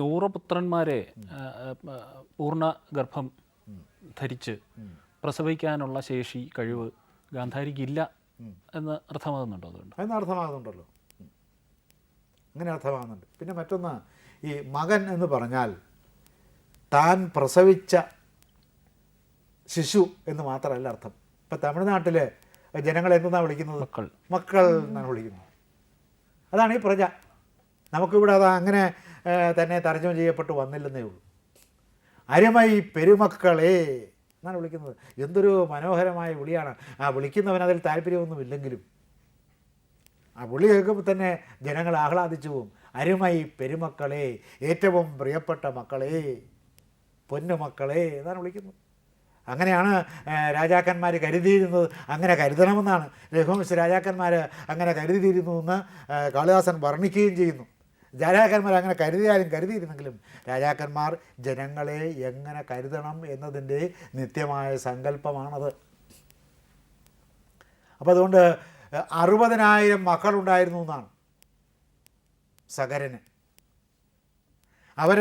നൂറ് പുത്രന്മാരെ പൂർണ ഗർഭം ധരിച്ച് പ്രസവിക്കാനുള്ള ശേഷി കഴിവ് ഗാന്ധാരിക്കില്ല എന്ന് അർത്ഥമാകുന്നുണ്ടോ അതുകൊണ്ട്? അതിന് അർത്ഥമാകുന്നുണ്ടല്ലോ. അങ്ങനെ അർത്ഥമാകുന്നുണ്ട്. പിന്നെ മറ്റൊന്ന് ഈ മകൻ എന്ന് പറഞ്ഞാൽ താൻ പ്രസവിച്ച ശിശു എന്ന് മാത്രമല്ല അർത്ഥം. ഇപ്പം തമിഴ്നാട്ടിൽ ജനങ്ങൾ എന്തെന്നാണ് വിളിക്കുന്നത്? മക്കൾ. മക്കൾ എന്നാണ് വിളിക്കുന്നത്. അതാണ് ഈ പ്രജ. നമുക്കിവിടെ അത് അങ്ങനെ തന്നെ തർജമ ചെയ്യപ്പെട്ട് വന്നില്ലെന്നേ ഉള്ളൂ. അരുമൈ പെരുമക്കളെ എന്നാണ് വിളിക്കുന്നത്. എന്തൊരു മനോഹരമായ വിളിയാണ്. ആ വിളിക്കുന്നവൻ അതിൽ താല്പര്യമൊന്നുമില്ലെങ്കിലും. ആ വിളി കേൾക്കുമ്പോൾ തന്നെ ജനങ്ങൾ ആഹ്ലാദിച്ചു പോവും അരുമൈ പെരുമക്കളെ ഏറ്റവും പ്രിയപ്പെട്ട മക്കളെ പൊന്നുമക്കളെ എന്നാണ് വിളിക്കുന്നത്. അങ്ങനെയാണ് രാജാക്കന്മാർ കരുതിയിരുന്നത്. അങ്ങനെ കരുതണമെന്നാണ്. രഘുവംശ രാജാക്കന്മാർ അങ്ങനെ കരുതിയിരുന്നു എന്ന് കാളിദാസൻ വർണിക്കുകയും ചെയ്യുന്നു. രാജാക്കന്മാർ അങ്ങനെ കരുതിയാലും കരുതിയിരുന്നെങ്കിലും രാജാക്കന്മാർ ജനങ്ങളെ എങ്ങനെ കരുതണം എന്നതിന്റെ നിത്യമായ സങ്കല്പമാണത്. അപ്പോൾ അതുകൊണ്ട് അറുപതിനായിരം മക്കളുണ്ടായിരുന്നു എന്നാണ് സകരന്. അവർ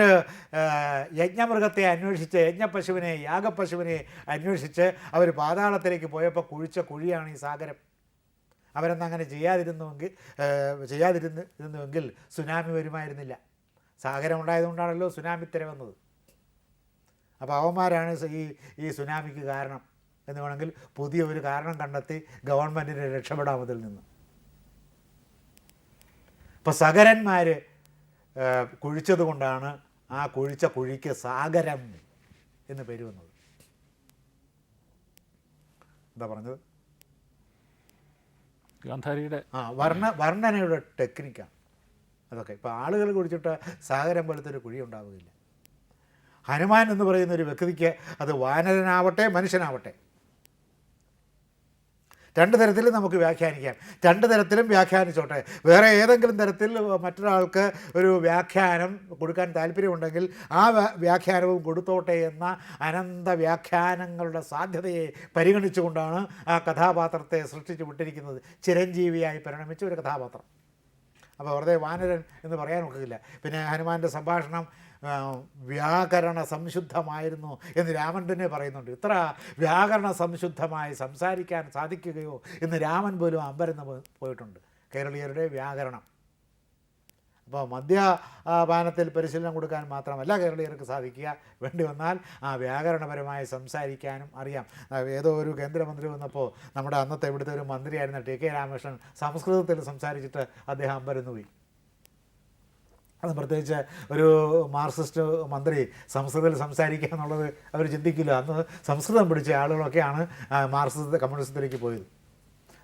യജ്ഞമൃഗത്തെ അന്വേഷിച്ച് യജ്ഞപശുവിനെ യാഗപശുവിനെ അന്വേഷിച്ച് അവർ പാതാളത്തിലേക്ക് പോയപ്പോൾ കുഴിച്ച കുഴിയാണ് ഈ സാഗരം. അവരന്ന് അങ്ങനെ ചെയ്യാതിരുന്നുവെങ്കിൽ ചെയ്യാതിരുന്ന് ഇരുന്നുവെങ്കിൽ സുനാമി വരുമായിരുന്നില്ല. സാഗരം ഉണ്ടായതുകൊണ്ടാണല്ലോ സുനാമി തിര വന്നത്. അപ്പോൾ അവന്മാരാണ് ഈ ഈ സുനാമിക്ക് കാരണം എന്ന് വേണമെങ്കിൽ പുതിയ ഒരു കാരണം കണ്ടെത്തി ഗവൺമെന്റിന് രക്ഷപ്പെടാം അതിൽ നിന്ന് ഇപ്പോൾ സകരന്മാർ കുഴിച്ചത് കൊണ്ടാണ് ആ കുഴിച്ച കുഴിക്ക് സാഗരം എന്ന് പേര് വന്നത്. എന്താ പറഞ്ഞത്? ഗാന്ധാരിയുടെ ആ വർണ വർണനയുടെ ടെക്നിക്കാണ് അതൊക്കെ. ഇപ്പോൾ ആളുകൾ കുടിച്ചിട്ട് സാഗരം പോലത്തെ കുഴി ഉണ്ടാവുകയില്ല. ഹനുമാൻ എന്ന് പറയുന്ന ഒരു വ്യക്തിക്ക് അത് വാനരനാവട്ടെ മനുഷ്യനാവട്ടെ. രണ്ട് തരത്തിലും നമുക്ക് വ്യാഖ്യാനിക്കാം. രണ്ട് തരത്തിലും വ്യാഖ്യാനിച്ചോട്ടെ. വേറെ ഏതെങ്കിലും തരത്തിൽ മറ്റൊരാൾക്ക് ഒരു വ്യാഖ്യാനം കൊടുക്കാൻ താല്പര്യമുണ്ടെങ്കിൽ ആ വ്യാഖ്യാനവും കൊടുത്തോട്ടെ എന്ന അനന്ത വ്യാഖ്യാനങ്ങളുടെ സാധ്യതയെ പരിഗണിച്ചുകൊണ്ടാണ് ആ കഥാപാത്രത്തെ സൃഷ്ടിച്ചു വിട്ടിരിക്കുന്നത്. ചിരഞ്ജീവിയായി പരിണമിച്ച ഒരു കഥാപാത്രം. അപ്പോൾ വെറുതെ വാനരൻ എന്ന് പറയാൻ ഒക്കില്ല പിന്നെ ഹനുമാന്റെ സംഭാഷണം വ്യാകരണ സംശുദ്ധമായിരുന്നു എന്ന് രാമൻ തന്നെ പറയുന്നുണ്ട്. ഇത്ര വ്യാകരണ സംശുദ്ധമായി സംസാരിക്കാൻ സാധിക്കുകയോ എന്ന് രാമൻ പോലും അമ്പരന്ന് പോയിട്ടുണ്ട്. കേരളീയരുടെ വ്യാകരണം. അപ്പോൾ മദ്യപാനത്തിൽ പരിശീലനം കൊടുക്കാൻ മാത്രമല്ല കേരളീയർക്ക് സാധിക്കുക. വേണ്ടി വന്നാൽ ആ വ്യാകരണപരമായി സംസാരിക്കാനും അറിയാം. ഏതോ ഒരു കേന്ദ്രമന്ത്രി വന്നപ്പോൾ നമ്മുടെ അന്നത്തെ ഇവിടുത്തെ ഒരു മന്ത്രിയായിരുന്ന ടി കെ രാമകൃഷ്ണൻ സംസ്കൃതത്തിൽ സംസാരിച്ചിട്ട് അദ്ദേഹം അമ്പരന്ന് പോയി അത് പ്രത്യേകിച്ച് ഒരു മാർക്സിസ്റ്റ് മന്ത്രി സംസ്കൃതത്തിൽ സംസാരിക്കുക എന്നുള്ളത് അവർ ചിന്തിക്കില്ല. അന്ന് സംസ്കൃതം പിടിച്ച ആളുകളൊക്കെയാണ് മാർക്സിസ്റ്റ് കമ്മ്യൂണിസത്തിലേക്ക് പോയത്.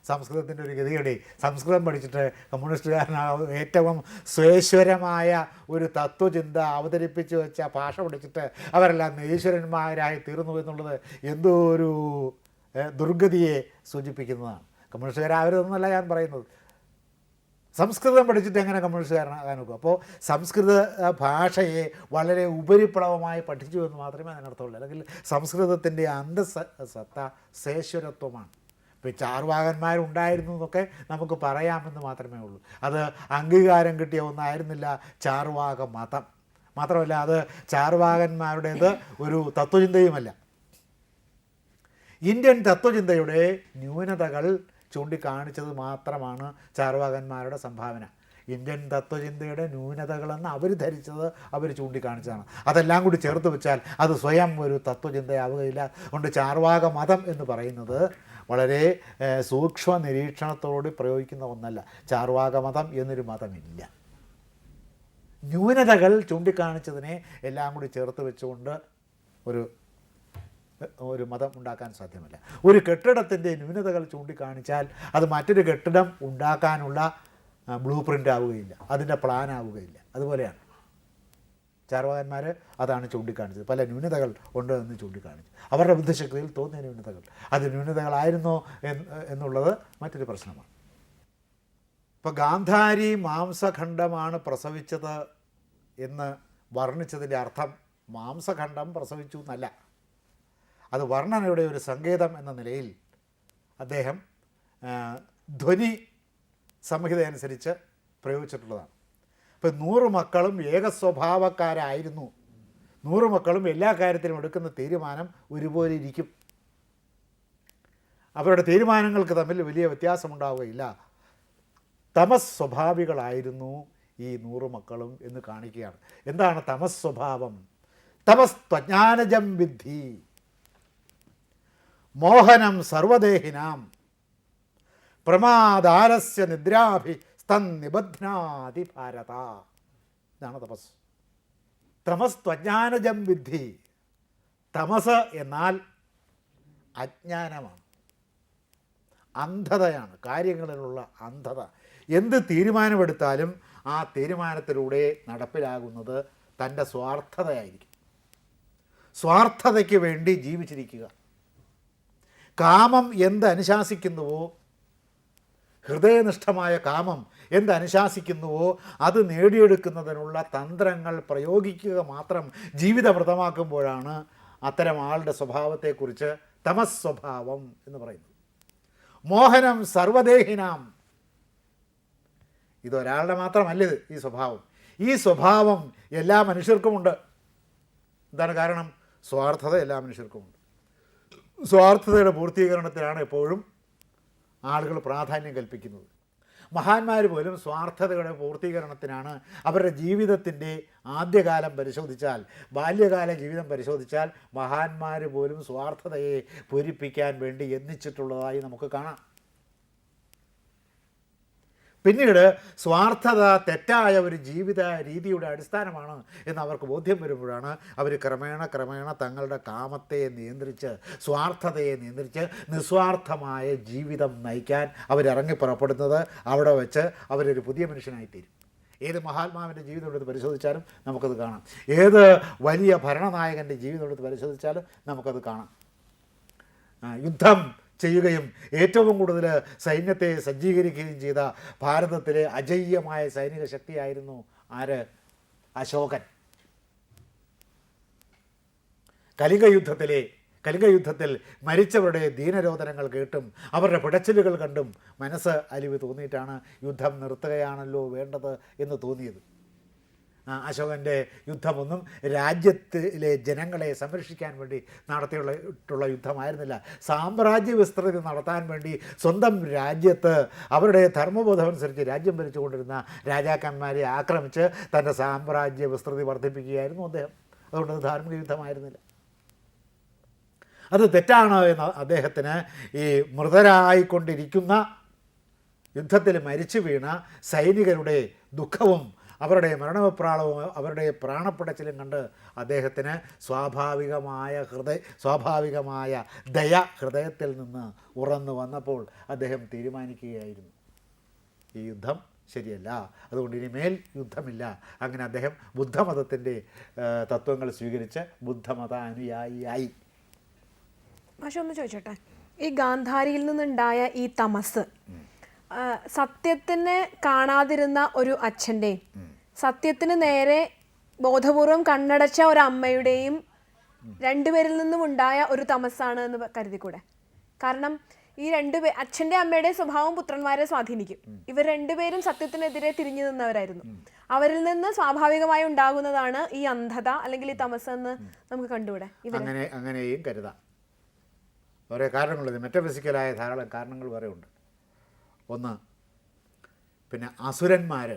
സംസ്കൃതത്തിന്റെ ഒരു ഗതികേടി സംസ്കൃതം പഠിച്ചിട്ട് കമ്മ്യൂണിസ്റ്റുകാരനാകും ഏറ്റവും സ്വേശ്വരമായ ഒരു തത്വചിന്ത അവതരിപ്പിച്ച് വെച്ച ഭാഷ പഠിച്ചിട്ട് അവരെല്ലാം ഈശ്വരന്മാരായി തീർന്നു എന്നുള്ളത് എന്തോ ഒരു ദുർഗതിയെ സൂചിപ്പിക്കുന്നതാണ്. കമ്മ്യൂണിസ്റ്റുകാരാവരുതെന്നല്ല ഞാൻ പറയുന്നത്. സംസ്കൃതം പഠിച്ചിട്ട് എങ്ങനെ കമ്മ്യൂണിസ്റ്റുകാരനാകാൻ നോക്കും അപ്പോൾ സംസ്കൃത ഭാഷയെ വളരെ ഉപരിപ്ലവമായി പഠിച്ചു എന്ന് മാത്രമേ അതിനർത്ഥമുള്ളൂ. അല്ലെങ്കിൽ സംസ്കൃതത്തിന്റെ അന്തസത്ത ശേശ്വരത്വമാണ് ഇപ്പോൾ ചാർവാകന്മാരുണ്ടായിരുന്നു എന്നൊക്കെ നമുക്ക് പറയാമെന്ന് മാത്രമേ ഉള്ളൂ. അത് അംഗീകാരം കിട്ടിയ ഒന്നായിരുന്നില്ല ചാർവാക മതം. മാത്രമല്ല അത് ചാർവാകന്മാരുടേത് ഒരു തത്വചിന്തയുമല്ല. ഇന്ത്യൻ തത്വചിന്തയുടെ ന്യൂനതകൾ ചൂണ്ടിക്കാണിച്ചത് മാത്രമാണ് ചാർവാകന്മാരുടെ സംഭാവന. ഇന്ത്യൻ തത്വചിന്തയുടെ ന്യൂനതകളെന്ന് അവർ ധരിച്ചത് അവർ ചൂണ്ടിക്കാണിച്ചതാണ്. അതെല്ലാം കൂടി ചേർത്ത് വെച്ചാൽ അത് സ്വയം ഒരു തത്വചിന്തയാവുകയില്ല അതുകൊണ്ട് ചാർവാക മതം എന്ന് പറയുന്നത് വളരെ സൂക്ഷ്മ നിരീക്ഷണത്തോട് പ്രയോഗിക്കുന്ന ഒന്നല്ല. ചാർവാക മതം എന്നൊരു മതമില്ല. ന്യൂനതകൾ ചൂണ്ടിക്കാണിച്ചതിനെ എല്ലാം കൂടി ചേർത്ത് വെച്ചുകൊണ്ട് ഒരു ഒരു മതം ഉണ്ടാക്കാൻ സാധ്യമല്ല. ഒരു കെട്ടിടത്തിന്റെ ന്യൂനതകൾ ചൂണ്ടിക്കാണിച്ചാൽ അത് മറ്റൊരു കെട്ടിടം ഉണ്ടാക്കാനുള്ള ബ്ലൂ പ്രിന്റ് ആവുകയില്ല. അതിന്റെ പ്ലാൻ ആവുകയില്ല. അതുപോലെയാണ്. ചാർവാകന്മാർ അതാണ് ചൂണ്ടിക്കാണിച്ചത്. പല ന്യൂനതകൾ ഉണ്ട് എന്ന് ചൂണ്ടിക്കാണിച്ചു. അവരുടെ ബുദ്ധിശക്തിയിൽ തോന്നിയ ന്യൂനതകൾ. അത് ന്യൂനതകളായിരുന്നോ എന്ന് എന്നുള്ളത് മറ്റൊരു പ്രശ്നമാണ്. ഇപ്പോൾ ഗാന്ധാരി മാംസഖണ്ഡമാണ് പ്രസവിച്ചത് എന്ന് വർണിച്ചതിന്റെ അർത്ഥം മാംസഖണ്ഡം പ്രസവിച്ചു എന്നല്ല. അത് വർണനയുടെ ഒരു സങ്കേതം എന്ന നിലയിൽ അദ്ദേഹം ധ്വനി സംഹിത അനുസരിച്ച് പ്രയോഗിച്ചിട്ടുള്ളതാണ്. ഇപ്പം നൂറ് മക്കളും ഏകസ്വഭാവക്കാരായിരുന്നു നൂറ് മക്കളും എല്ലാ കാര്യത്തിലും എടുക്കുന്ന തീരുമാനം ഒരുപോലെ ഇരിക്കും. അവരുടെ തീരുമാനങ്ങൾക്ക് തമ്മിൽ വലിയ വ്യത്യാസമുണ്ടാവുകയില്ല. തമസ് സ്വഭാവികളായിരുന്നു ഈ നൂറ് മക്കളും എന്ന് കാണിക്കുകയാണ്. എന്താണ് തമസ് സ്വഭാവം? തമസ് ത്വജ്ഞാനജം വിദ്ധി. മോഹനം സർവദേഹിനാം. പ്രമാദാലസ്യ നിദ്രാഭി സ്തൻ നിബധ്നാതി ഭാരത ഇതാണ് തപസ്. തമസ് ത്വജ്ഞാനജം വിദ്ധി. തമസ് എന്നാൽ അജ്ഞാനമാണ്. അന്ധതയാണ് കാര്യങ്ങളിലുള്ള അന്ധത. എന്ത് തീരുമാനമെടുത്താലും ആ തീരുമാനത്തിലൂടെ നടപ്പിലാകുന്നത് തന്റെ സ്വാർത്ഥതയായിരിക്കും. സ്വാർത്ഥതയ്ക്ക് വേണ്ടി ജീവിച്ചിരിക്കുക. കാമം എന്ത് അനുശാസിക്കുന്നുവോ ഹൃദയനിഷ്ഠമായ കാമം എന്ത് അനുശാസിക്കുന്നുവോ അത് നേടിയെടുക്കുന്നതിനുള്ള തന്ത്രങ്ങൾ പ്രയോഗിക്കുക മാത്രം ജീവിതവ്രതമാക്കുമ്പോഴാണ് അത്തരം ആളുടെ സ്വഭാവത്തെക്കുറിച്ച് തമസ് സ്വഭാവം എന്ന് പറയുന്നത്. മോഹനം സർവദേഹിനാം. ഇതൊരാളുടെ മാത്രമല്ല ഇത് ഈ സ്വഭാവം. ഈ സ്വഭാവം എല്ലാ മനുഷ്യർക്കുമുണ്ട്. എന്താണ് കാരണം? സ്വാർത്ഥത എല്ലാ മനുഷ്യർക്കുമുണ്ട്. സ്വാർത്ഥതയുടെ പൂർത്തീകരണത്തിനാണ് എപ്പോഴും ആളുകൾ പ്രാധാന്യം കൽപ്പിക്കുന്നത്. മഹാന്മാർ പോലും സ്വാർത്ഥതയുടെ പൂർത്തീകരണത്തിനാണ് അവരുടെ ജീവിതത്തിന്റെ ആദ്യകാലം പരിശോധിച്ചാൽ ബാല്യകാല ജീവിതം പരിശോധിച്ചാൽ മഹാന്മാർ പോലും സ്വാർത്ഥതയെ പൂരിപ്പിക്കാൻ വേണ്ടി യത്നിച്ചിട്ടുള്ളതായി നമുക്ക് കാണാം. പിന്നീട് സ്വാർത്ഥത തെറ്റായ ഒരു ജീവിത രീതിയുടെ അടിസ്ഥാനമാണ് എന്ന് അവർക്ക് ബോധ്യം വരുമ്പോഴാണ് അവർ ക്രമേണ ക്രമേണ തങ്ങളുടെ കാമത്തെ നിയന്ത്രിച്ച് സ്വാർത്ഥതയെ നിയന്ത്രിച്ച് നിസ്വാർത്ഥമായ ജീവിതം നയിക്കാൻ അവരിറങ്ങി പുറപ്പെടുന്നത് അവിടെ വെച്ച് അവരൊരു പുതിയ മനുഷ്യനായിത്തീരും ഏത് മഹാത്മാവിന്റെ ജീവിതം എടുത്ത് പരിശോധിച്ചാലും നമുക്കത് കാണാം. ഏത് വലിയ ഭരണനായകന്റെ ജീവിതം എടുത്ത് പരിശോധിച്ചാലും നമുക്കത് കാണാം. യുദ്ധം ചെയ്യുകയും ഏറ്റവും കൂടുതൽ സൈന്യത്തെ സജ്ജീകരിക്കുകയും ചെയ്ത ഭാരതത്തിലെ അജയ്യമായ സൈനിക ശക്തിയായിരുന്നു ആര്? അശോകൻ. കലിംഗ യുദ്ധത്തിലെ കലിംഗ യുദ്ധത്തിൽ മരിച്ചവരുടെ ദീനരോധനങ്ങൾ കേട്ടും അവരുടെ പിടച്ചിലുകൾ കണ്ടും മനസ്സ് അലിവ് തോന്നിയിട്ടാണ് യുദ്ധം നിർത്തുകയാണല്ലോ വേണ്ടത് എന്ന് തോന്നിയത്. അശോകന്റെ യുദ്ധമൊന്നും രാജ്യത്തിലെ ജനങ്ങളെ സംരക്ഷിക്കാൻ വേണ്ടി നടത്തിയുള്ള യുദ്ധമായിരുന്നില്ല. സാമ്രാജ്യ വിസ്തൃതി നടത്താൻ വേണ്ടി സ്വന്തം രാജ്യത്ത് അവരുടെ ധർമ്മബോധം അനുസരിച്ച് രാജ്യം ഭരിച്ചുകൊണ്ടിരുന്ന രാജാക്കന്മാരെ ആക്രമിച്ച് തന്റെ സാമ്രാജ്യ വിസ്തൃതി വർദ്ധിപ്പിക്കുകയായിരുന്നു അദ്ദേഹം. അതുകൊണ്ട് അത് ധാർമ്മിക യുദ്ധമായിരുന്നില്ല. അത് തെറ്റാണ് എന്ന് അദ്ദേഹത്തിന് ഈ മൃതരായിക്കൊണ്ടിരിക്കുന്ന യുദ്ധത്തിൽ മരിച്ചു വീണ സൈനികരുടെ ദുഃഖവും അവരുടെ മരണവെപ്രാളവും അവരുടെ പ്രാണപ്പിടച്ചിലും കണ്ട് അദ്ദേഹത്തിന് സ്വാഭാവികമായ ഹൃദയ സ്വാഭാവികമായ ദയ ഹൃദയത്തിൽ നിന്ന് ഉറന്നു വന്നപ്പോൾ അദ്ദേഹം തീരുമാനിക്കുകയായിരുന്നു. ഈ യുദ്ധം ശരിയല്ല. അതുകൊണ്ട് ഇനിമേൽ യുദ്ധമില്ല. അങ്ങനെ അദ്ദേഹം ബുദ്ധമതത്തിന്റെ തത്വങ്ങൾ സ്വീകരിച്ച് ബുദ്ധമത അനുയായിയായി പക്ഷെ ഒന്ന് ചോദിച്ചോട്ടെ. ഈ ഗാന്ധാരിയിൽ നിന്നുണ്ടായ ഈ തമസ് സത്യത്തിനെ കാണാതിരുന്ന ഒരു അച്ഛന്റെയും സത്യത്തിന് നേരെ ബോധപൂർവം കണ്ണടച്ച ഒരു അമ്മയുടെയും രണ്ടുപേരിൽ നിന്നും ഉണ്ടായ ഒരു തമസാണ് എന്ന് കരുതിക്കൂടെ? കാരണം ഈ രണ്ട് പേ അച്ഛന്റെ അമ്മയുടെ സ്വഭാവം പുത്രന്മാരെ സ്വാധീനിക്കും. ഇവർ രണ്ടുപേരും സത്യത്തിനെതിരെ തിരിഞ്ഞു നിന്നവരായിരുന്നു. അവരിൽ നിന്ന് സ്വാഭാവികമായി ഉണ്ടാകുന്നതാണ് ഈ അന്ധത അല്ലെങ്കിൽ ഈ തമസ് എന്ന് നമുക്ക് കണ്ടുകൂടെ? അങ്ങനെ അങ്ങനെയും കരുതാം. കുറേ കാരണങ്ങളുണ്ട്. മെറ്റഫിസിക്കലായ ധാരാളം കാരണങ്ങൾ വേറെ ഉണ്ട്. ഒന്ന്. പിന്നെ അസുരന്മാർ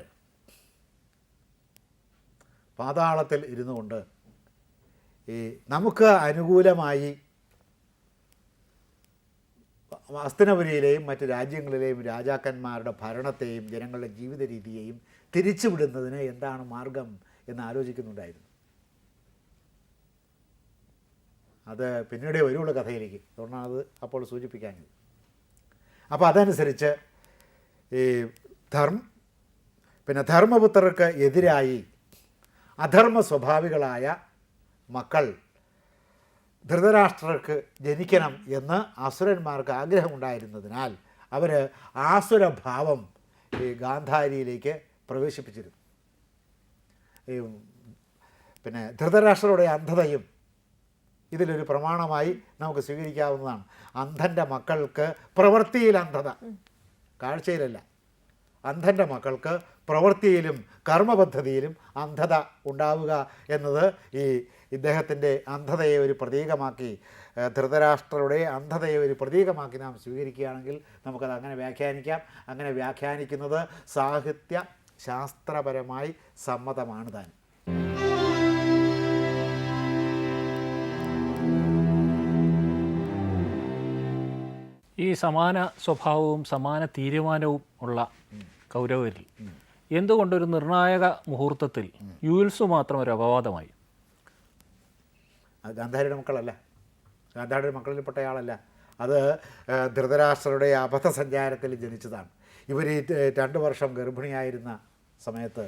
പാതാളത്തിൽ ഇരുന്നു കൊണ്ട് ഈ നമുക്ക് അനുകൂലമായി അസ്തനപുരിയിലെയും മറ്റ് രാജ്യങ്ങളിലെയും രാജാക്കന്മാരുടെ ഭരണത്തെയും ജനങ്ങളുടെ ജീവിത രീതിയെയും തിരിച്ചുവിടുന്നതിന് എന്താണ് മാർഗം എന്ന് ആലോചിക്കുന്നുണ്ടായിരുന്നു. അത് പിന്നീടേ വരുള്ളൂ കഥയിലേക്ക്. അതുകൊണ്ടാണ് അത് അപ്പോൾ സൂചിപ്പിക്കാഞ്ഞത്. അപ്പോൾ അതനുസരിച്ച് ഈ ധർമ്മ. പിന്നെ ധർമ്മപുത്രർക്ക് എതിരായി അധർമ്മ സ്വഭാവികളായ മക്കൾ ധൃതരാഷ്ട്രർക്ക് ജനിക്കണം എന്ന് അസുരന്മാർക്ക് ആഗ്രഹമുണ്ടായിരുന്നതിനാൽ അവർ ആസുരഭാവം ഈ ഗാന്ധാരിയിലേക്ക് പ്രവേശിപ്പിച്ചിരുന്നു. ഈ പിന്നെ ധൃതരാഷ്ട്രരുടെ അന്ധതയും ഇതിലൊരു പ്രമാണമായി നമുക്ക് സ്വീകരിക്കാവുന്നതാണ്. അന്ധന്റെ മക്കൾക്ക് പ്രവൃത്തിയിൽ അന്ധത. കാഴ്ചയിലല്ല. അന്ധന്റെ മക്കൾക്ക് പ്രവൃത്തിയിലും കർമ്മപദ്ധതിയിലും അന്ധത ഉണ്ടാവുക എന്നത് ഈ ഇദ്ദേഹത്തിന്റെ അന്ധതയെ ഒരു പ്രതീകമാക്കി ധൃതരാഷ്ട്രയുടെ അന്ധതയെ ഒരു പ്രതീകമാക്കി നാം സ്വീകരിക്കുകയാണെങ്കിൽ നമുക്കത് അങ്ങനെ വ്യാഖ്യാനിക്കാം. അങ്ങനെ വ്യാഖ്യാനിക്കുന്നത് സാഹിത്യ ശാസ്ത്രപരമായി സമ്മതമാണ് താൻ. ഈ സമാന സ്വഭാവവും സമാന തീരുമാനവും ഉള്ള കൗരവരിൽ. എന്തുകൊണ്ടൊരു നിർണായക മുഹൂർത്തത്തിൽ യുഎൽസു മാത്രം ഒരു അപവാദമായി? ഗാന്ധാരിയുടെ മക്കളല്ല? ഗാന്ധാരിയുടെ മക്കളിൽപ്പെട്ടയാളല്ല അത് ധൃതരാഷ്ട്രയുടെ അബദ്ധ അബദ്ധസഞ്ചാരത്തിൽ ജനിച്ചതാണ്. ഇവർ രണ്ട് വർഷം ഗർഭിണിയായിരുന്ന സമയത്ത്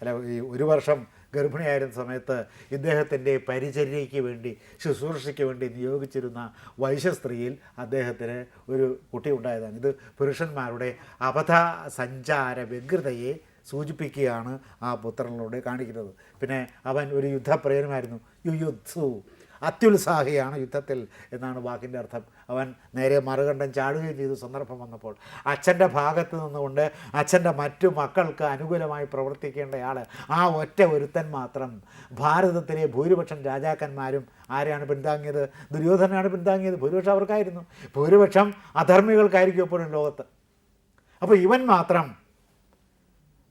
അല്ല ഈ ഒരു വർഷം ഗർഭിണിയായിരുന്ന സമയത്ത് ഇദ്ദേഹത്തിന്റെ പരിചര്യയ്ക്ക് വേണ്ടി ശുശ്രൂഷയ്ക്ക് വേണ്ടി നിയോഗിച്ചിരുന്ന വൈശ്യസ്ത്രീയിൽ അദ്ദേഹത്തിന് ഒരു കുട്ടി ഉണ്ടായതാണ്. ഇത് പുരുഷന്മാരുടെ അബദ്ധ സഞ്ചാര വ്യഗ്രതയെ സൂചിപ്പിക്കുകയാണ് ആ പുത്രനിലൂടെ കാണിക്കുന്നത്. പിന്നെ അവൻ ഒരു യുദ്ധപ്രിയനുമായിരുന്നു യുയുത്സു അത്യുത്സാഹിയാണ് യുദ്ധത്തിൽ എന്നാണ് വാക്കിന്റെ അർത്ഥം. അവൻ നേരെ മറുകണ്ഠം ചാടുകയും ചെയ്തു സന്ദർഭം വന്നപ്പോൾ. അച്ഛന്റെ ഭാഗത്ത് നിന്നുകൊണ്ട് അച്ഛന്റെ മറ്റു മക്കൾക്ക് അനുകൂലമായി പ്രവർത്തിക്കേണ്ടയാൾ ആ ഒറ്റ ഒരുത്തൻ മാത്രം. ഭാരതത്തിലെ ഭൂരിപക്ഷം രാജാക്കന്മാരും ആരെയാണ് പിന്താങ്ങിയത് ദുര്യോധനാണ് പിന്താങ്ങിയത് ഭൂരിപക്ഷം അവർക്കായിരുന്നു. ഭൂരിപക്ഷം അധർമ്മികൾക്കായിരിക്കും എപ്പോഴും ലോകത്ത്. അപ്പോൾ ഇവൻ മാത്രം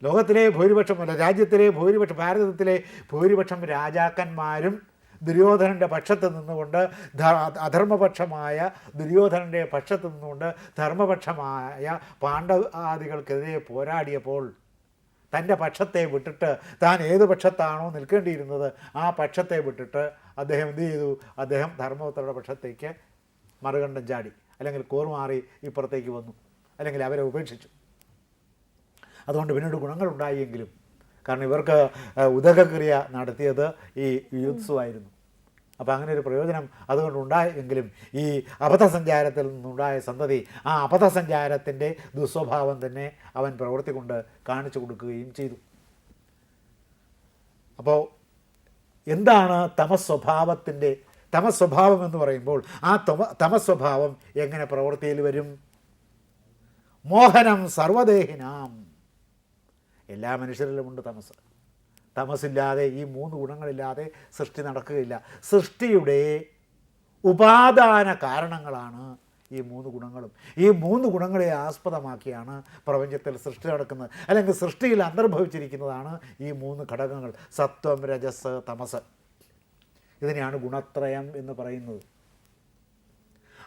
ലോകത്തിലെ ഭൂരിപക്ഷം അല്ല രാജ്യത്തിലെ ഭൂരിപക്ഷം ഭാരതത്തിലെ ഭൂരിപക്ഷം രാജാക്കന്മാരും ദുര്യോധനന്റെ പക്ഷത്ത് നിന്നുകൊണ്ട് അധർമ്മപക്ഷമായ ദുര്യോധനന്റെ പക്ഷത്ത് നിന്നുകൊണ്ട് ധർമ്മപക്ഷമായ പാണ്ഡവാദികൾക്കെതിരെ പോരാടിയപ്പോൾ തന്റെ പക്ഷത്തെ വിട്ടിട്ട് താൻ ഏത് പക്ഷത്താണോ നിൽക്കേണ്ടിയിരുന്നത് ആ പക്ഷത്തെ വിട്ടിട്ട് അദ്ദേഹം എന്ത് ചെയ്തു? അദ്ദേഹം ധർമ്മപുത്രരുടെ പക്ഷത്തേക്ക് മറുകണ്ഠം ചാടി അല്ലെങ്കിൽ കൂറുമാറി ഇപ്പുറത്തേക്ക് വന്നു അല്ലെങ്കിൽ അവരെ ഉപേക്ഷിച്ചു. അതുകൊണ്ട് പിന്നീട് ഗുണങ്ങളുണ്ടായെങ്കിലും കാരണം ഇവർക്ക് ഉദകക്രിയ നടത്തിയത് ഈ യുത്സു ആയിരുന്നു അപ്പോൾ അങ്ങനെ ഒരു പ്രയോജനം അതുകൊണ്ടുണ്ടായെങ്കിലും ഈ അബദ്ധസഞ്ചാരത്തിൽ നിന്നുണ്ടായ സന്തതി ആ അബദ്ധസഞ്ചാരത്തിന്റെ ദുസ്വഭാവം തന്നെ അവൻ പ്രവൃത്തി കൊണ്ട് കാണിച്ചു കൊടുക്കുകയും ചെയ്തു. അപ്പോൾ എന്താണ് തമസ്വഭാവത്തിന്റെ തമസ്വഭാവം എന്ന് പറയുമ്പോൾ ആ തമ തമസ്വഭാവം എങ്ങനെ പ്രവൃത്തിയിൽ വരും? മോഹനം സർവദേഹിനാം. എല്ലാ മനുഷ്യരിലുമുണ്ട് തമസ്. തമസില്ലാതെ ഈ മൂന്ന് ഗുണങ്ങളില്ലാതെ സൃഷ്ടി നടക്കുകയില്ല. സൃഷ്ടിയുടെ ഉപാദാന കാരണങ്ങളാണ് ഈ മൂന്ന് ഗുണങ്ങളും. ഈ മൂന്ന് ഗുണങ്ങളെ ആസ്പദമാക്കിയാണ് പ്രപഞ്ചത്തിൽ സൃഷ്ടി നടക്കുന്നത്. അല്ലെങ്കിൽ സൃഷ്ടിയിൽ അന്തർഭവിച്ചിരിക്കുന്നതാണ് ഈ മൂന്ന് ഘടകങ്ങൾ. സത്വം രജസ് തമസ്. ഇതിനെയാണ് ഗുണത്രയം എന്ന് പറയുന്നത്.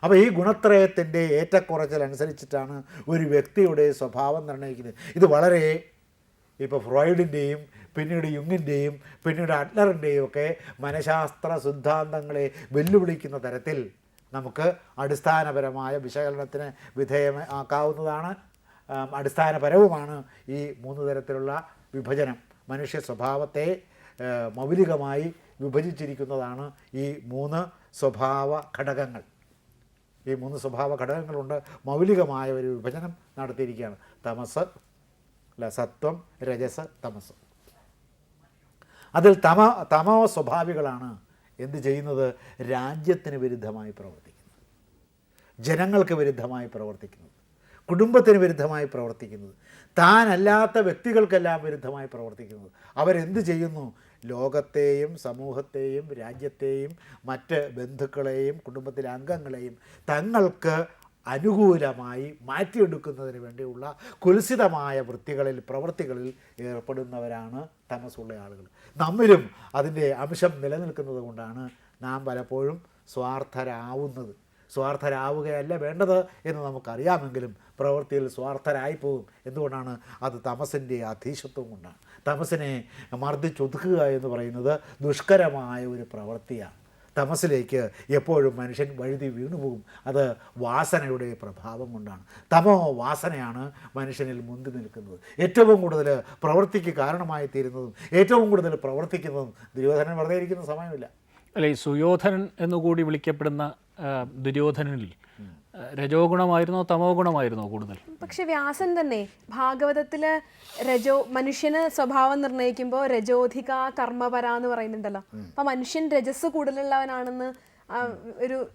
അപ്പോൾ ഈ ഗുണത്രയത്തിന്റെ ഏറ്റക്കുറച്ചിലനുസരിച്ചിട്ടാണ് ഒരു വ്യക്തിയുടെ സ്വഭാവം നിർണയിക്കുന്നത്. ഇത് വളരെ ഇപ്പോൾ ഫ്രോയിഡിന്റെയും പിന്നീട് യുങ്ങിന്റെയും പിന്നീട് അഡ്ലറിന്റെയും ഒക്കെ മനഃശാസ്ത്ര സിദ്ധാന്തങ്ങളെ വെല്ലുവിളിക്കുന്ന തരത്തിൽ നമുക്ക് അടിസ്ഥാനപരമായ വിശകലനത്തിന് വിധേയമാക്കാവുന്നതാണ്. അടിസ്ഥാനപരവുമാണ് ഈ മൂന്ന് തരത്തിലുള്ള വിഭജനം. മനുഷ്യ സ്വഭാവത്തെ മൗലികമായി വിഭജിച്ചിരിക്കുന്നതാണ് ഈ മൂന്ന് സ്വഭാവ ഘടകങ്ങൾ. ഈ മൂന്ന് സ്വഭാവ ഘടകങ്ങളുണ്ട്. മൗലികമായ ഒരു വിഭജനം നടത്തിയിരിക്കുകയാണ്. തമസ് അല്ല സത്വം രജസ് തമസ്. അതിൽ തമ തമോ സ്വഭാവികളാണ് എന്ത് ചെയ്യുന്നത്? രാജ്യത്തിന് വിരുദ്ധമായി പ്രവർത്തിക്കുന്നത്. ജനങ്ങൾക്ക് വിരുദ്ധമായി പ്രവർത്തിക്കുന്നത്. കുടുംബത്തിന് വിരുദ്ധമായി പ്രവർത്തിക്കുന്നത്. താനല്ലാത്ത വ്യക്തികൾക്കെല്ലാം വിരുദ്ധമായി പ്രവർത്തിക്കുന്നത്. അവരെന്ത് ചെയ്യുന്നു? ലോകത്തെയും സമൂഹത്തെയും രാജ്യത്തെയും മറ്റ് ബന്ധുക്കളെയും കുടുംബത്തിലെ അംഗങ്ങളെയും തങ്ങൾക്ക് അനുകൂലമായി മാറ്റിയെടുക്കുന്നതിന് വേണ്ടിയുള്ള കുൽസിതമായ വൃത്തികളിൽ പ്രവൃത്തികളിൽ ഏർപ്പെടുന്നവരാണ് തമസുള്ള ആളുകൾ. നമ്മിലും അതിന്റെ അംശം നിലനിൽക്കുന്നത് കൊണ്ടാണ് നാം പലപ്പോഴും സ്വാർത്ഥരാവുന്നത്. സ്വാർത്ഥരാവുകയല്ല വേണ്ടത് എന്ന് നമുക്കറിയാമെങ്കിലും പ്രവൃത്തിയിൽ സ്വാർത്ഥരായി പോകും എന്തുകൊണ്ടാണ്? അത് തമസിന്റെ അധീശത്വം കൊണ്ടാണ്. തമസിനെ മർദ്ദിച്ചൊതുക്കുക എന്ന് പറയുന്നത് ദുഷ്കരമായ ഒരു പ്രവൃത്തിയാണ്. തമസിലേക്ക് എപ്പോഴും മനുഷ്യൻ വഴുതി വീണുപോകും അത് വാസനയുടെ പ്രഭാവം കൊണ്ടാണ്. തമോ വാസനയാണ് മനുഷ്യനിൽ മുന്തി നിൽക്കുന്നത്. ഏറ്റവും കൂടുതൽ പ്രവൃത്തിക്ക് കാരണമായി തീരുന്നതും ഏറ്റവും കൂടുതൽ പ്രവർത്തിക്കുന്നതും ദുര്യോധനൻ വെറുതെ ഇരിക്കുന്ന സമയമില്ല. അല്ലെ ഈ സുയോധനൻ എന്നുകൂടി വിളിക്കപ്പെടുന്ന ദുര്യോധനനിൽ രജോ ഗുണമായിരുന്നോ തമോ ഗുണമായിരുന്നോ കൂടുതൽ? പക്ഷെ വ്യാസൻ തന്നെ ഭാഗവതത്തിൽ രജോ മനുഷ്യന് സ്വഭാവം നിർണയിക്കുമ്പോൾ രജോധിക കർമ്മപര എന്ന് പറയുന്നുണ്ടല്ലോ. അപ്പൊ മനുഷ്യൻ രജസ് കൂടുതലുള്ളവനാണെന്ന് ആ, ഒരു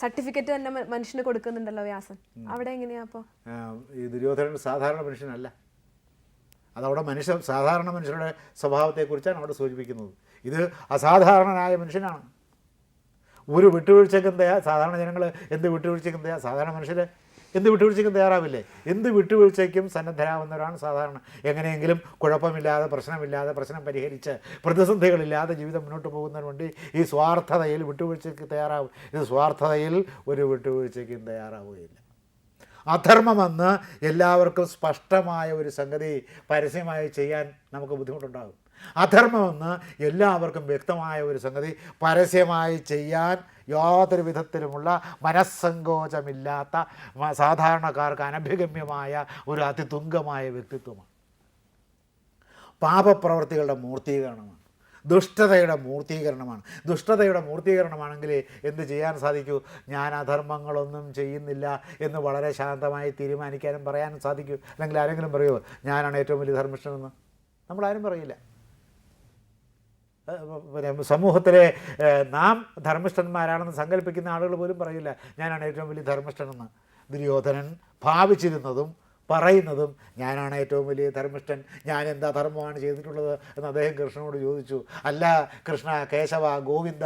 സർട്ടിഫിക്കറ്റ് തന്നെ മനുഷ്യന് കൊടുക്കുന്നുണ്ടല്ലോ വ്യാസൻ. അവിടെ എങ്ങനെയാ അപ്പൊ? ഈ ദുര്യോധനൻ സാധാരണ മനുഷ്യനല്ല. അതവിടെ മനുഷ്യ സാധാരണ മനുഷ്യരുടെ സ്വഭാവത്തെക്കുറിച്ചാണ് അവിടെ സൂചിപ്പിക്കുന്നത്. ഇത് അസാധാരണനായ മനുഷ്യനാണ്. ഒരു വിട്ടുവീഴ്ചയ്ക്കും തയ്യാ സാധാരണ ജനങ്ങൾ എന്ത് വിട്ടുവീഴ്ചയ്ക്കും തയ്യാ സാധാരണ മനുഷ്യർ എന്ത് വിട്ടുവീഴ്ചയ്ക്കും തയ്യാറാവില്ലേ? എന്ത് വിട്ടുവീഴ്ചയ്ക്കും സന്നദ്ധരാകുന്നവരാണ് സാധാരണ. എങ്ങനെയെങ്കിലും കുഴപ്പമില്ലാതെ പ്രശ്നമില്ലാതെ പ്രശ്നം പരിഹരിച്ച് പ്രതിസന്ധികളില്ലാതെ ജീവിതം മുന്നോട്ട് പോകുന്നതിന് വേണ്ടി ഈ സ്വാർത്ഥതയിൽ വിട്ടുവീഴ്ചയ്ക്ക് തയ്യാറാവും. ഇത് സ്വാർത്ഥതയിൽ ഒരു വിട്ടുവീഴ്ചയ്ക്കും തയ്യാറാവുകയില്ല. അധർമ്മമെന്ന് എല്ലാവർക്കും സ്പഷ്ടമായ ഒരു സംഗതി പരസ്യമായി ചെയ്യാൻ നമുക്ക് ബുദ്ധിമുട്ടുണ്ടാകും. അധർമ്മമെന്ന് എല്ലാവർക്കും വ്യക്തമായ ഒരു സംഗതി. പരസ്യമായി ചെയ്യാൻ യാതൊരു വിധത്തിലുമുള്ള മനസ്സങ്കോചമില്ലാത്ത സാധാരണക്കാർക്ക് അനഭിഗമ്യമായ ഒരു അതിതുങ്കമായ വ്യക്തിത്വമാണ്. പാപപ്രവർത്തികളുടെ മൂർത്തീകരണമാണ്. ദുഷ്ടതയുടെ മൂർത്തീകരണമാണ്. ദുഷ്ടതയുടെ മൂർത്തീകരണമാണെങ്കിൽ എന്ത് ചെയ്യാൻ സാധിക്കൂ? ഞാൻ അധർമ്മങ്ങളൊന്നും ചെയ്യുന്നില്ല എന്ന് വളരെ ശാന്തമായി തീരുമാനിക്കാനും പറയാനും സാധിക്കൂ. അല്ലെങ്കിൽ ആരെങ്കിലും പറയുമോ ഞാനാണ് ഏറ്റവും വലിയ ധർമ്മിഷ്ഠനെന്ന്? നമ്മളാരും പറയില്ല. പിന്നെ സമൂഹത്തിലെ നാം ധർമ്മിഷ്ഠന്മാരാണെന്ന് സങ്കല്പിക്കുന്ന ആളുകൾ പോലും പറയില്ല. ഞാനാണ് ഏറ്റവും വലിയ ധർമ്മിഷ്ഠനെന്ന്. ദുര്യോധനൻ ഭാവിച്ചിരുന്നതും പറയുന്നതും ഞാനാണ് ഏറ്റവും വലിയ ധർമ്മിഷ്ഠൻ. ഞാൻ എന്താ ധർമ്മമാണ് ചെയ്തിട്ടുള്ളത്? എന്ന് അദ്ദേഹം കൃഷ്ണനോട് ചോദിച്ചു. അല്ല കൃഷ്ണ കേശവ ഗോവിന്ദ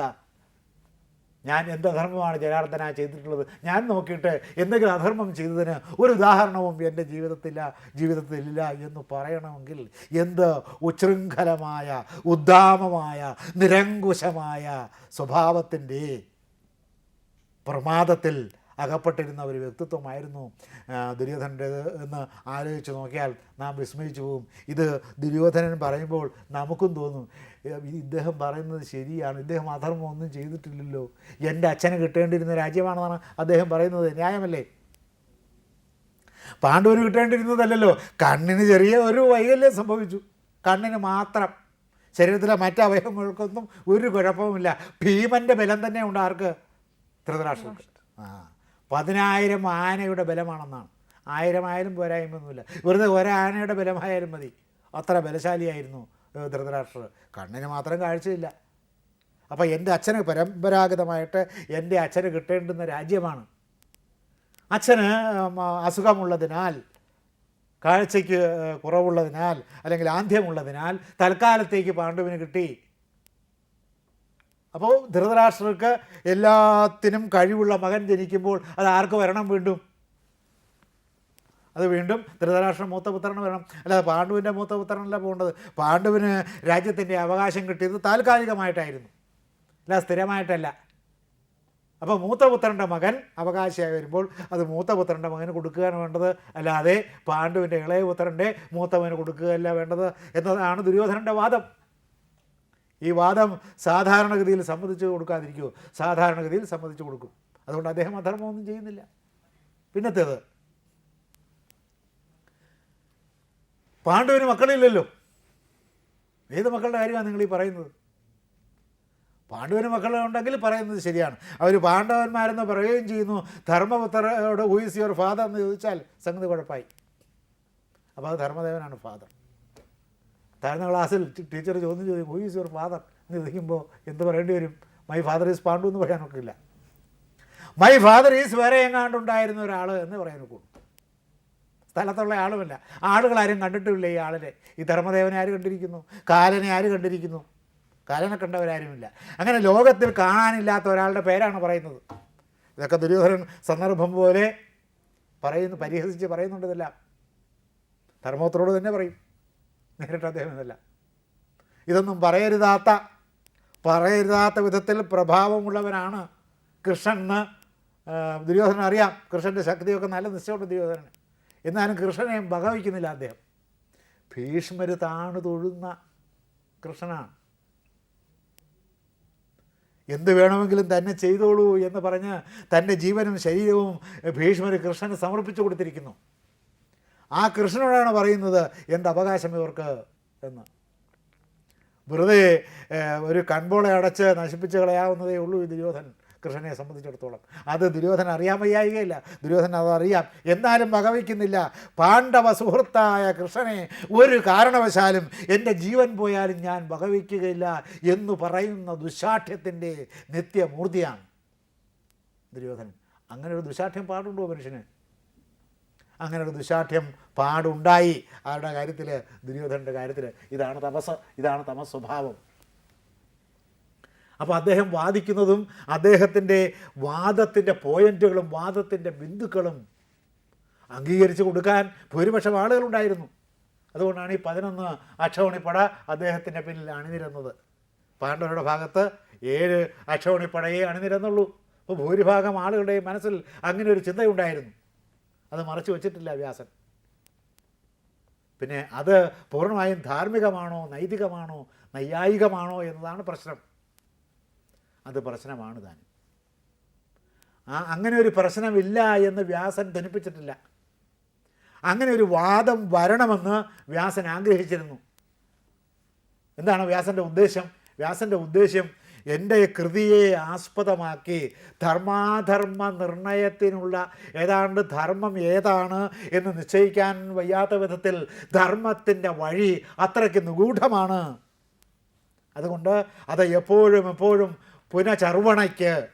ഞാൻ എന്ത് അധർമ്മമാണ് ജനാർദ്ദന ചെയ്തിട്ടുള്ളത്? ഞാൻ നോക്കിയിട്ട് എന്തെങ്കിലും അധർമ്മം ചെയ്തതിന് ഒരു ഉദാഹരണവും എന്റെ ജീവിതത്തില്ല ജീവിതത്തിലില്ല എന്ന് പറയണമെങ്കിൽ എന്ത് ഉച്ഛൃംഖലമായ ഉദ്ദാമമായ നിരങ്കുശമായ സ്വഭാവത്തിന്റെ പ്രമാദത്തിൽ അകപ്പെട്ടിരുന്ന ഒരു വ്യക്തിത്വമായിരുന്നു ദുര്യോധനന്റേത് എന്ന് ആലോചിച്ച് നോക്കിയാൽ നാം വിസ്മയിച്ചു പോകും. ഇത് ദുര്യോധനൻ പറയുമ്പോൾ നമുക്കും തോന്നും ഇദ്ദേഹം പറയുന്നത് ശരിയാണ് ഇദ്ദേഹം അധർമ്മം ഒന്നും ചെയ്തിട്ടില്ലല്ലോ. എന്റെ അച്ഛന് കിട്ടേണ്ടിരുന്ന രാജ്യമാണെന്നാണ് അദ്ദേഹം പറയുന്നത്. ന്യായമല്ലേ? പാണ്ഡവന് കിട്ടേണ്ടിരുന്നതല്ലോ കണ്ണിന് ചെറിയ ഒരു വൈകല്യം സംഭവിച്ചു. കണ്ണിന് മാത്രം. ശരീരത്തിലെ മറ്റ് അവയവങ്ങൾക്കൊന്നും ഒരു കുഴപ്പവുമില്ല. ഭീമന്റെ ബലം തന്നെ ഉണ്ട് ആർക്ക്? ധൃതരാഷ്ട്രം ആ. പതിനായിരം ആനയുടെ ബലമാണെന്നാണ്. ആയിരം ആയാലും പോരായ്മയൊന്നുമില്ല. വെറുതെ ഒരാനയുടെ ബലമായാലും മതി. അത്ര ബലശാലിയായിരുന്നു ധൃതരാഷ്ട്രർ. കണ്ണിന് മാത്രം കാഴ്ചയില്ല. അപ്പോൾ എന്റെ അച്ഛന് പരമ്പരാഗതമായിട്ട് എന്റെ അച്ഛന് കിട്ടേണ്ടുന്ന രാജ്യമാണ്. അച്ഛന് അസുഖമുള്ളതിനാൽ കാഴ്ചയ്ക്ക് കുറവുള്ളതിനാൽ അല്ലെങ്കിൽ ആന്ധ്യമുള്ളതിനാൽ തൽക്കാലത്തേക്ക് പാണ്ഡുവിന് കിട്ടി. അപ്പോൾ ധൃതരാഷ്ട്രർക്ക് എല്ലാത്തിനും കഴിവുള്ള മകൻ ജനിക്കുമ്പോൾ അത് ആർക്ക് വരണം വീണ്ടും? അത് വീണ്ടും ധൃതരാഷ്ട്രം മൂത്തപുത്രന് വരണം. അല്ലാതെ പാണ്ഡുവിന്റെ മൂത്തപുത്രനല്ല പോകേണ്ടത്. പാണ്ഡുവിന് രാജ്യത്തിന്റെ അവകാശം കിട്ടിയത് താൽക്കാലികമായിട്ടായിരുന്നു. അല്ല സ്ഥിരമായിട്ടല്ല. അപ്പോൾ മൂത്തപുത്രന്റെ മകൻ അവകാശിയായി വരുമ്പോൾ അത് മൂത്തപുത്രന്റെ മകന് കൊടുക്കുകയാണ് വേണ്ടത്. അല്ലാതെ പാണ്ഡുവിന്റെ ഇളയപുത്രന്റെ മൂത്തവന് കൊടുക്കുകയല്ല വേണ്ടത് എന്നതാണ് ദുര്യോധനന്റെ വാദം. ഈ വാദം സാധാരണഗതിയിൽ സമ്മതിച്ച് കൊടുക്കാതിരിക്കുമോ സാധാരണഗതിയിൽ സമ്മതിച്ച് കൊടുക്കും. അതുകൊണ്ട് അദ്ദേഹം അധർമ്മമൊന്നും ചെയ്യുന്നില്ല. പിന്നത്തേത് പാണ്ഡുവിന് മക്കളില്ലല്ലോ. ഏത് മക്കളുടെ കാര്യമാണ് നിങ്ങൾ ഈ പറയുന്നത്? പാണ്ഡുവിന് മക്കളുണ്ടെങ്കിൽ പറയുന്നത് ശരിയാണ്. അവർ പാണ്ഡവന്മാരെന്ന് പറയുകയും ചെയ്യുന്നു. ധർമ്മപുത്രയോട് ഹൂ ഈസ് യുവർ ഫാദർ എന്ന് ചോദിച്ചാൽ സംഗതി കുഴപ്പമായി. അപ്പോൾ അത് ധർമ്മദേവനാണ് ഫാദർ താഴ്ന്ന ക്ലാസ്സിൽ ടീച്ചർ ചോദ്യം ചോദിക്കും ഹൂ ഈസ് യുവർ ഫാദർ എന്ന് ചോദിക്കുമ്പോൾ എന്ത് പറയേണ്ടി വരും? മൈ ഫാദർ ഈസ് പാണ്ഡു എന്ന് പറയാൻ ഒക്കില്ല മൈ ഫാദർ ഈസ് വേറെ എങ്ങാണ്ടുണ്ടായിരുന്ന ഒരാൾ എന്ന് പറയാൻ ഒക്കുള്ളൂ സ്ഥലത്തുള്ള ആളുമല്ല. ആരും കണ്ടിട്ടുമില്ല ഈ ആളിനെ. ഈ ധർമ്മദേവനെ ആര് കണ്ടിരിക്കുന്നു? കാലനെ ആര് കണ്ടിരിക്കുന്നു? കാലനെ കണ്ടവരാരുമില്ല. അങ്ങനെ ലോകത്തിൽ കാണാനില്ലാത്ത ഒരാളുടെ പേരാണ് പറയുന്നത്. ഇതൊക്കെ ദുര്യോധനൻ സന്ദർഭം പോലെ പറയുന്നു പരിഹസിച്ച് പറയുന്നുണ്ട് ഇതെല്ലാം. ധർമ്മപുത്രോട് തന്നെ പറയും. നേരിട്ട് അദ്ദേഹം ഇതല്ല ഇതൊന്നും പറയരുതാത്ത പറയരുതാത്ത വിധത്തിൽ പ്രഭാവമുള്ളവനാണ് കൃഷ്ണൻ എന്ന് ദുര്യോധന അറിയാം. കൃഷ്ണന്റെ ശക്തിയൊക്കെ നല്ല നിശ്ചയമുണ്ട് ദുര്യോധനന് എന്നാലും കൃഷ്ണനെ വകവയ്ക്കുന്നില്ല അദ്ദേഹം. ഭീഷ്മർ താണു തൊഴുന്ന കൃഷ്ണനാണ്. എന്ത് വേണമെങ്കിലും തന്നെ ചെയ്തോളൂ എന്ന് പറഞ്ഞ് തന്റെ ജീവനും ശരീരവും ഭീഷ്മർ കൃഷ്ണന് സമർപ്പിച്ചു കൊടുത്തിരിക്കുന്നു. ആ കൃഷ്ണനോടാണ് പറയുന്നത് എന്റെ അവകാശം ഇവർക്ക് എന്ന്. വെറുതെ ഒരു കൺപോളെ അടച്ച് നശിപ്പിച്ച് കളയാവുന്നതേ ഉള്ളൂ ഈ ദുര്യോധനൻ കൃഷ്ണനെ സംബന്ധിച്ചിടത്തോളം. അത് ദുര്യോധന അറിയാൻ വയ്യായികയില്ല. ദുര്യോധന അതറിയാം എന്നാലും വകവയ്ക്കുന്നില്ല. പാണ്ഡവ സുഹൃത്തായ കൃഷ്ണനെ ഒരു കാരണവശാലും എന്റെ ജീവൻ പോയാലും ഞാൻ വകവയ്ക്കുകയില്ല എന്ന് പറയുന്ന ദുശാഠ്യത്തിന്റെ നിത്യമൂർത്തിയാണ് ദുര്യോധനൻ. അങ്ങനെ ഒരു ദുശാഠ്യം പാടുണ്ടോ മനുഷ്യന്? അങ്ങനെ ഒരു ദുശാഠ്യം പാടുണ്ടായി. ആരുടെ കാര്യത്തിൽ ദുര്യോധനന്റെ കാര്യത്തിൽ ഇതാണ് തപസ് ഇതാണ് തമസ് സ്വഭാവം. അപ്പോൾ അദ്ദേഹം വാദിക്കുന്നതും അദ്ദേഹത്തിന്റെ വാദത്തിന്റെ പോയിന്റുകളും വാദത്തിന്റെ ബിന്ദുക്കളും അംഗീകരിച്ച് കൊടുക്കാൻ ഭൂരിപക്ഷം ആളുകളുണ്ടായിരുന്നു. അതുകൊണ്ടാണ് ഈ പതിനൊന്ന് അക്ഷവണിപ്പട അദ്ദേഹത്തിന്റെ പിന്നിൽ അണിനിരുന്നത്. പാണ്ഡവരുടെ ഭാഗത്ത് ഏഴ് അക്ഷവണിപ്പടയെ അണിനിരന്നുള്ളൂ. അപ്പോൾ ഭൂരിഭാഗം ആളുകളുടെയും മനസ്സിൽ അങ്ങനെ ഒരു ചിന്തയുണ്ടായിരുന്നു. അത് മറച്ചു വച്ചിട്ടില്ല വ്യാസൻ. പിന്നെ അത് പൂർണമായും ധാർമ്മികമാണോ നൈതികമാണോ നൈയായികമാണോ എന്നതാണ് പ്രശ്നം. അത് പ്രശ്നമാണ് താൻ. ആ അങ്ങനെ ഒരു പ്രശ്നമില്ല എന്ന് വ്യാസൻ ധനിപ്പിച്ചിട്ടില്ല. അങ്ങനെ ഒരു വാദം വരണമെന്ന് വ്യാസൻ ആഗ്രഹിച്ചിരുന്നു. എന്താണ് വ്യാസന്റെ ഉദ്ദേശം? വ്യാസന്റെ ഉദ്ദേശ്യം എന്റെ കൃതിയെ ആസ്പദമാക്കി. ധർമാധർമ്മ നിർണയത്തിനുള്ള ഏതാണ്ട് ധർമ്മം ഏതാണ് എന്ന് നിശ്ചയിക്കാൻ വയ്യാത്ത വിധത്തിൽ ധർമ്മത്തിന്റെ വഴി അത്രയ്ക്ക് നിഗൂഢമാണ്. അതുകൊണ്ട് അത് എപ്പോഴും എപ്പോഴും പുനചർവണയ്ക്ക്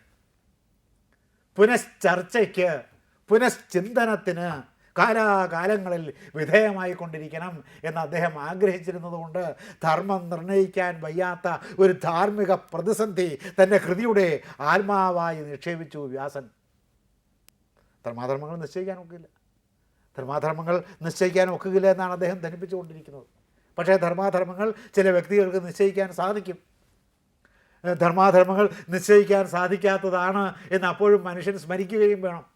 പുനഃചർച്ചയ്ക്ക് പുനഃചിന്തനത്തിന് കാലാകാലങ്ങളിൽ വിധേയമായി കൊണ്ടിരിക്കണം എന്ന് അദ്ദേഹം ആഗ്രഹിച്ചിരുന്നതുകൊണ്ട് ധർമ്മം നിർണയിക്കാൻ വയ്യാത്ത ഒരു ധാർമ്മിക പ്രതിസന്ധി തന്റെ കൃതിയുടെ ആത്മാവായി നിക്ഷേപിച്ചു വ്യാസൻ. ധർമാധർമ്മങ്ങൾ നിശ്ചയിക്കാൻ ഒക്കില്ല. ധർമാധർമ്മങ്ങൾ നിശ്ചയിക്കാൻ ഒക്കുകയില്ല എന്നാണ് അദ്ദേഹം ധനിപ്പിച്ചുകൊണ്ടിരിക്കുന്നത്. പക്ഷേ ധർമാധർമ്മങ്ങൾ ചില വ്യക്തികൾക്ക് നിശ്ചയിക്കാൻ സാധിക്കും. ധർമാധർമ്മങ്ങൾ നിശ്ചയിക്കാൻ സാധിക്കാത്തതാണ് എന്ന് അപ്പോഴും മനുഷ്യൻ സ്മരിക്കുകയും വേണം.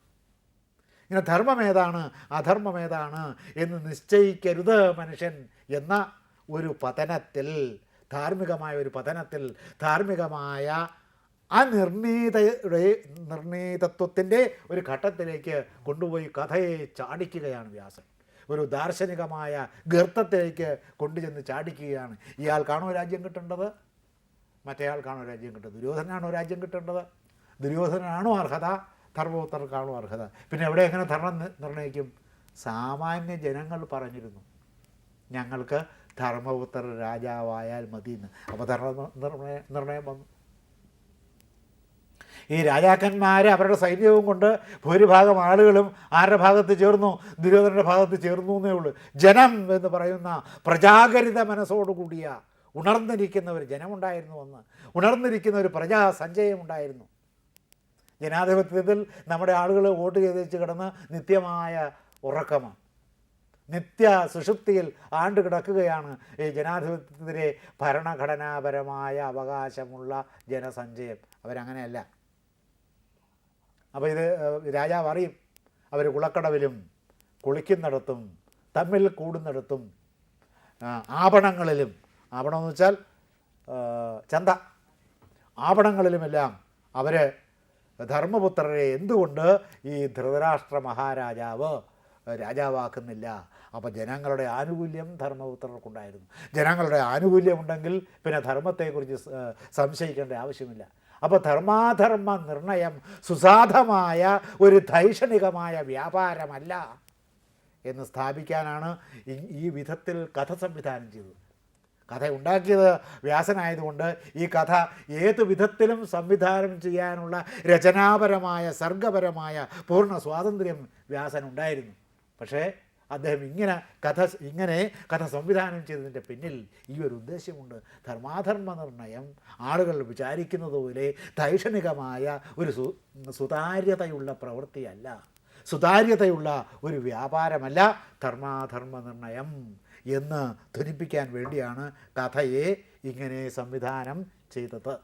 ഇങ്ങനെ ധർമ്മമേതാണ് അധർമ്മമേതാണ് എന്ന് നിശ്ചയിക്കരുത് മനുഷ്യൻ എന്ന ഒരു പതനത്തിൽ ധാർമ്മികമായ ഒരു പതനത്തിൽ ധാർമ്മികമായ ആ നിർണീതയുടെ നിർണീതത്വത്തിന്റെ ഒരു ഘട്ടത്തിലേക്ക് കൊണ്ടുപോയി കഥയെ ചാടിക്കുകയാണ് വ്യാസൻ. ഒരു ദാർശനികമായ ഗർത്തത്തിലേക്ക് കൊണ്ടുചെന്ന് ചാടിക്കുകയാണ്. ഇയാൾക്കാണോ രാജ്യം കിട്ടേണ്ടത്? മറ്റേയാൾക്കാണോ രാജ്യം കിട്ടുന്നത് ദുര്യോധനാണോ രാജ്യം കിട്ടേണ്ടത്? ദുര്യോധനാണോ അർഹത? ധർമ്മപുത്രർക്കാണോ അർഹത. പിന്നെ എവിടെ എങ്ങനെ ധർമ്മം നിർണയിക്കും സാമാന്യ ജനങ്ങൾ പറഞ്ഞിരുന്നു. ഞങ്ങൾക്ക് ധർമ്മപുത്ര രാജാവായാൽ മതി എന്ന് അപ്പോൾ ധർമ്മ നിർണയ നിർണയം വന്നു. ഈ രാജാക്കന്മാർ അവരുടെ സൈന്യവും കൊണ്ട് ഭൂരിഭാഗം ആളുകളും ആരുടെ ഭാഗത്ത് ചേർന്നു? ദുര്യോധനയുടെ ഭാഗത്ത് ചേർന്നു എന്നേ ഉള്ളൂ. ജനം എന്ന് പറയുന്ന പ്രജാഗരിത മനസ്സോടുകൂടിയ ഉണർന്നിരിക്കുന്ന ഒരു ജനമുണ്ടായിരുന്നു അന്ന്. ഉണർന്നിരിക്കുന്ന ഒരു പ്രജാ സഞ്ചയമുണ്ടായിരുന്നു ജനാധിപത്യത്തിൽ നമ്മുടെ ആളുകൾ വോട്ട് ചെയ്ത് വെച്ച് കിടന്ന് നിത്യമായ ഉറക്കമാണ്. നിത്യ സുഷുപ്തിയിൽ ആണ്ട് കിടക്കുകയാണ് ഈ ജനാധിപത്യത്തിലെ ഭരണഘടനാപരമായ അവകാശമുള്ള ജനസഞ്ചയം. അവരങ്ങനെയല്ല. അപ്പോൾ ഇത് രാജാവ് അറിയും. അവർ കുളക്കടവിലും കുളിക്കുന്നിടത്തും തമ്മിൽ കൂടുന്നിടത്തും ആപണങ്ങളിലും ആപണം എന്ന് വെച്ചാൽ ചന്ത. ആപണങ്ങളിലുമെല്ലാം അവർ ധർമ്മപുത്രരെ എന്തുകൊണ്ട് ഈ ധൃതരാഷ്ട്ര മഹാരാജാവ് രാജാവാക്കുന്നില്ല? അപ്പോൾ ജനങ്ങളുടെ ആനുകൂല്യം ധർമ്മപുത്രർക്കുണ്ടായിരുന്നു. ജനങ്ങളുടെ ആനുകൂല്യം ഉണ്ടെങ്കിൽ പിന്നെ ധർമ്മത്തെക്കുറിച്ച് സംശയിക്കേണ്ട ആവശ്യമില്ല. അപ്പോൾ ധർമാധർമ്മ നിർണയം സുസാധമായ ഒരു ധൈഷണികമായ വ്യാപാരമല്ല എന്ന് സ്ഥാപിക്കാനാണ് ഈ- വിധത്തിൽ കഥ സംവിധാനം ചെയ്തത്. കഥ ഉണ്ടാക്കിയത് വ്യാസനായതുകൊണ്ട് ഈ കഥ ഏത് വിധത്തിലും സംവിധാനം ചെയ്യാനുള്ള രചനാപരമായ സർഗപരമായ പൂർണ സ്വാതന്ത്ര്യം വ്യാസനുണ്ടായിരുന്നു. പക്ഷേ അദ്ദേഹം ഇങ്ങനെ കഥ ഇങ്ങനെ കഥ സംവിധാനം ചെയ്തതിന്റെ പിന്നിൽ ഈ ഒരു ഉദ്ദേശ്യമുണ്ട്. ധർമാധർമ്മ നിർണയം ആളുകൾ വിചാരിക്കുന്നത് പോലെ ധൈഷണികമായ ഒരു സു സുതാര്യതയുള്ള പ്രവൃത്തിയല്ല. സുതാര്യതയുള്ള ഒരു വ്യാപാരമല്ല ധർമാധർമ്മ നിർണയം എന്ന് ധരിപ്പിക്കാൻ വേണ്ടിയാണ് കഥയെ ഇങ്ങനെ സംവിധാനം ചെയ്തത്.